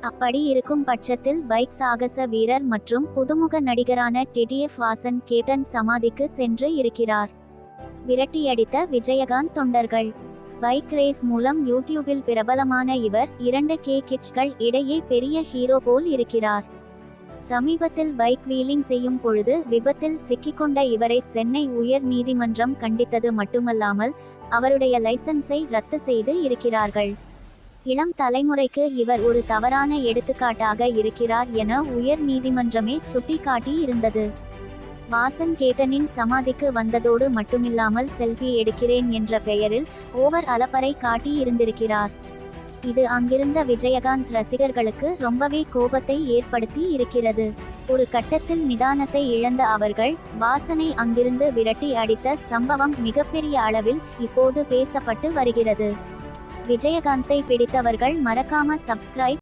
அப்படி இருக்கும் பட்சத்தில் பைக் சாகச வீரர் மற்றும் புதுமுக நடிகரான டிடிஎஃப் வாசன் கேட்டன் சமாதிக்கு சென்று இருக்கிறார். விரட்டியடித்த விஜயகாந்த் தொண்டர்கள். பைக் ரேஸ் மூலம் யூடியூபில் பிரபலமான இவர் இரண்டு கே கிட்ஸ்கள் இடையே பெரிய ஹீரோ போல் இருக்கிறார். சமீபத்தில் பைக் வீலிங் செய்யும் பொழுது விபத்தில் சிக்கிக்கொண்ட இவரை சென்னை உயர் நீதிமன்றம் கண்டித்தது மட்டுமல்லாமல் அவருடைய லைசன்ஸை ரத்து செய்து இருக்கிறார்கள். இளம் தலைமுறைக்கு இவர் ஒரு தவறான எடுத்துக்காட்டாக இருக்கிறார் என உயர் நீதிமன்றமே சுட்டிக்காட்டி இருந்தது. வாசன் கேட்டனின் சமாதிக்கு வந்ததோடு மட்டுமில்லாமல் செல்ஃபி எடுக்கிறேன் என்ற பெயரில் ஓவர் அலப்பறை காட்டி இருந்திருக்கிறார். இது அங்கிருந்த விஜயகாந்த் ரசிகர்களுக்கு ரொம்பவே கோபத்தை ஏற்படுத்தி இருக்கிறது. ஒரு கட்டத்தில் நிதானத்தை இழந்த அவர்கள் வாசனை அங்கிருந்து விரட்டி அடித்த சம்பவம் மிகப்பெரிய அளவில் இப்போது பேசப்பட்டு வருகிறது. விஜயகாந்தை பிடித்தவர்கள் மறக்காம சப்ஸ்கிரைப்